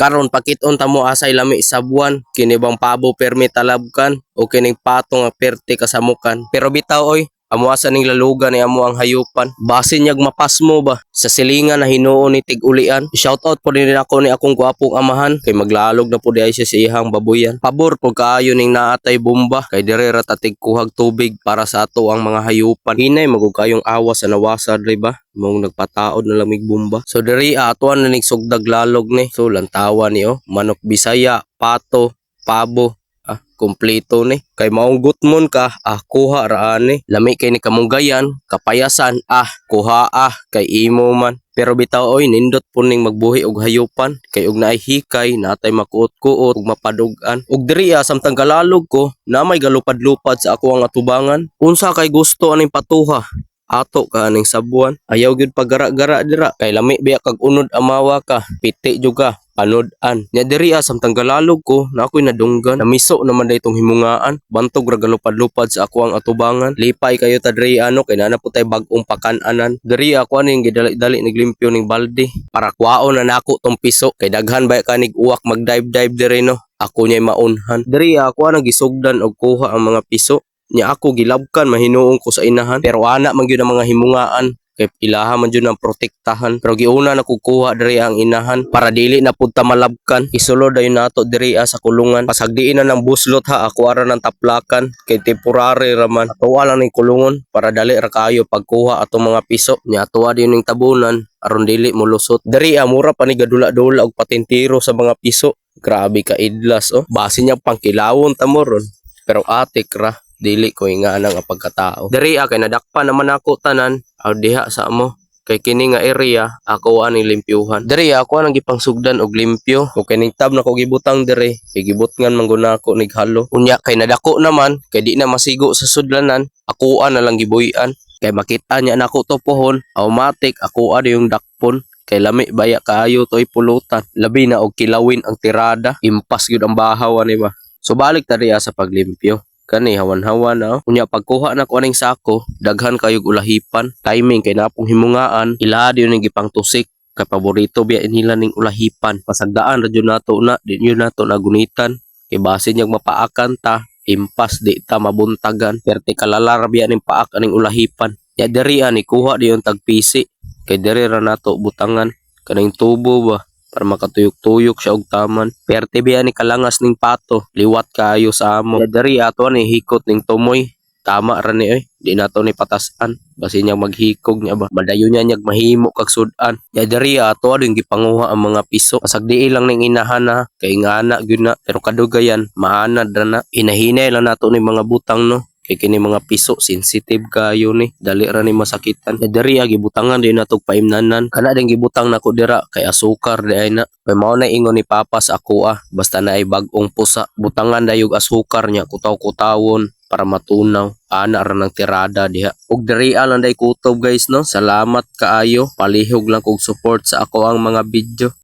Karon pakiton ta mo asay lami sa buwan kini bang pabo permi talabkan o kining pato nga perte kasamukan. Pero bitaw oy, amo asa ning lalugan ni amo ang hayupan. Basin yag mapas mo ba sa silingan na hinuon ni tig-ulian. Shout out po din ako ni akong gwapong amahan kay maglalog na po di ay siya sa ihang babuyan. Pabor po kaayo ning naatay bomba kay dire ra tatig kuhag tubig para sa ato ang mga hayupan. Hinay magug kayong awas sa nawasa dre ba? mong nagpataod na lamig bomba. So diri atuan na ning sugdag lalog ni. So lantawan ni oh, manok bisaya, pato, pabo, kompleto ni. Kay maong gutmon ka, ah, kuha raan ni. Lami kay ni kamunggayan, kapayasan, ah, kuha ah, kay imo man. Pero bitaw oy nindot po ning magbuhi og hayupan kay og naay hikay natay makuot-kuot ug mapadugan ug diri ah, samtang galalog ko na may galupad-lupad sa ako ang atubangan unsa kay gusto aning patuha ato ka aning sabuan. Ayaw gyud pagara-gara dira. Kay lami biya kag unod amawa ka. Piti juga panod-an nya diri ah, samtang galalog ko na ako'y nadunggan. Namiso naman da itong himungaan. Bantog ra galupad-lupad sa ako ang atubangan. Lipay kayo ta diri ano kay nana po bag-ong pakananan. Diri ako aning gidali-dali niglimpyo ning balde. Para kwaon na nako tong piso. Kay daghan ba kanig uwak mag-dive-dive diri no? Ako niya maunhan. Diri ako anang gisugdan og kuha ang mga piso nya ako gilabkan mahinuong ko sa inahan. Pero ana man gyud ang mga himungaan. Kay ilaha man jud ang protektahan. Pero giuna na kukuha diri ang inahan. Para dili na pud ta malabkan. Isulod dayon nato diri sa kulungan. Pasagdiin na ng buslot ha ako ara ng taplakan. Kay temporary raman atuwa lang ning kulungon. Para dali ra kayo pagkuha atong mga piso. Nya atuwa din ning tabunan. Aron dili molusot diri ah, mura pa ni gadula-dula og patintiro sa mga piso. Grabe ka idlas oh. Base niya pangkilawon ta mo ron. Pero atik ra dili ko nga nang pagkatao. Diri ah, kay nadakpan naman ako tanan aw diha sa amo. Kay kini nga area ako ani limpyuhan. Diri ah, ako anang gipangsugdan og limpyo. Kung kining tab na ko gibutang diri, kay gibutngan man guna ako nig halo. Unya kay nadako naman, kay di na masigo sa sudlanan, ako na lang gibuyan. Kay makita niya nako to pohon, automatic ako yung dakpon kay lami baya kaayo toy pulutan labi na og kilawin ang tirada impas gyud ang bahaw ani ba so balik ta sa paglimpyo kani hawan-hawan na oh. unya pagkuha na ko aning sako daghan kayog ulahipan. Timing kay napong himungaan ila yun ning gipang tusik kay paborito biya nila ning ulahipan. Pasagdaan ra jud nato na di yun nato nagunitan. Kay base niyag mapaakan ta impas di ta mabuntagan. Perte kalalar biya ning paak aning ulahipan. Ya diri ani kuha diyon tagpisi. Kay diri ra nato butangan. Kaning tubo ba para makatuyok-tuyok siya og taman. Perte biya ni kalangas ning pato, liwat kaayo sa amo. Ya diri ato ni hikot ning tumoy. Tama ra ni oy, di nato ni patasan. Basi niya maghikog niya ba. Madayon niya niyag mahimo kag sudan. Ya diri ato ading gipanguha ang mga piso. Pasagdi lang ning inahan na kay ngana gyud na pero kadugayan maanad ra na. Hinahinay lang nato ni mga butang no kay kini mga piso sensitive kayo ni. Dali ra ni masakitan. E diri agi butangan din natog paimnanan. Kana din gibutang nako dira kay asukar di na. Kay mao na ingon ni papas ako ah basta na ay bag-ong pusa. Butangan dayog asukar niya kutaw-kutawon para matunaw. Ana ra ng tirada diha. Ug diri lang day kutob guys no? Salamat kaayo. Palihog lang kog support sa ako ang mga video